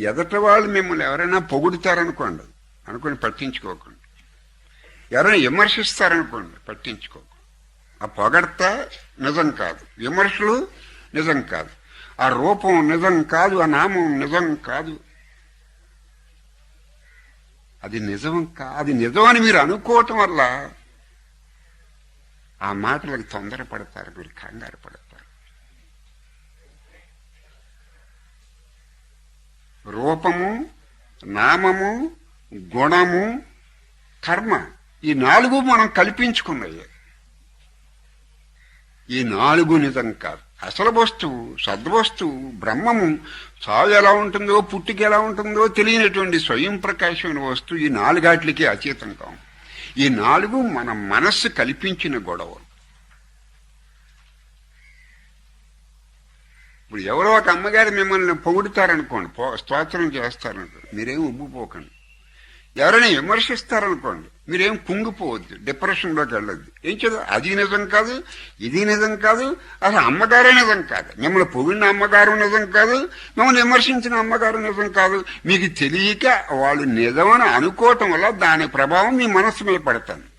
ఎదట వాళ్ళు మిమ్మల్ని ఎవరైనా పొగుడుతారనుకోండి అనుకుని పట్టించుకోకండి. ఎవరైనా విమర్శిస్తారనుకోండి పట్టించుకోకండి. ఆ పొగడత నిజం కాదు. విమర్శలు నిజం కాదు. ఆ రూపం నిజం కాదు ఆ నామం నిజం కాదు. అది నిజం కా అది నిజం అని మీరు అనుకోవటం వల్ల ఆ మాటలకు తొందరపడతారు మీరు కంగారు పడతారు. రూపము నామము గుణము కర్మ ఈ నాలుగు మనం కల్పించుకున్నాయి. ఈ నాలుగు నిజం కాదు. అసలు వస్తువు సద్వస్తువు బ్రహ్మము చావు ఎలా ఉంటుందో పుట్టుక ఎలా ఉంటుందో తెలియనటువంటి స్వయం ప్రకాశమైన వస్తువు ఈ నాలుగాట్లకి అతీతం కావు ఈ నాలుగు మన మనస్సు కల్పించిన గొడవలు. ఇప్పుడు ఎవరో ఒక అమ్మగారు మిమ్మల్ని పొగుడుతారనుకోండి పో- స్తోత్రం చేస్తారనుకోండి మీరేం ఉబ్బుపోకండి. ఎవరైనా విమర్శిస్తారనుకోండి మీరేం కుంగిపోవద్దు డిప్రెషన్లోకి వెళ్ళొద్దు. ఏం చదువు అది నిజం కాదు ఇది నిజం కాదు అసలు అమ్మగారే నిజం కాదు. మిమ్మల్ని పొగిడిన అమ్మగారు నిజం కాదు మిమ్మల్ని విమర్శించిన అమ్మగారు నిజం కాదు. మీకు తెలియక వాళ్ళు నిజమని అనుకోవటం వల్ల దాని ప్రభావం మీ మనస్సు మీద పడతాను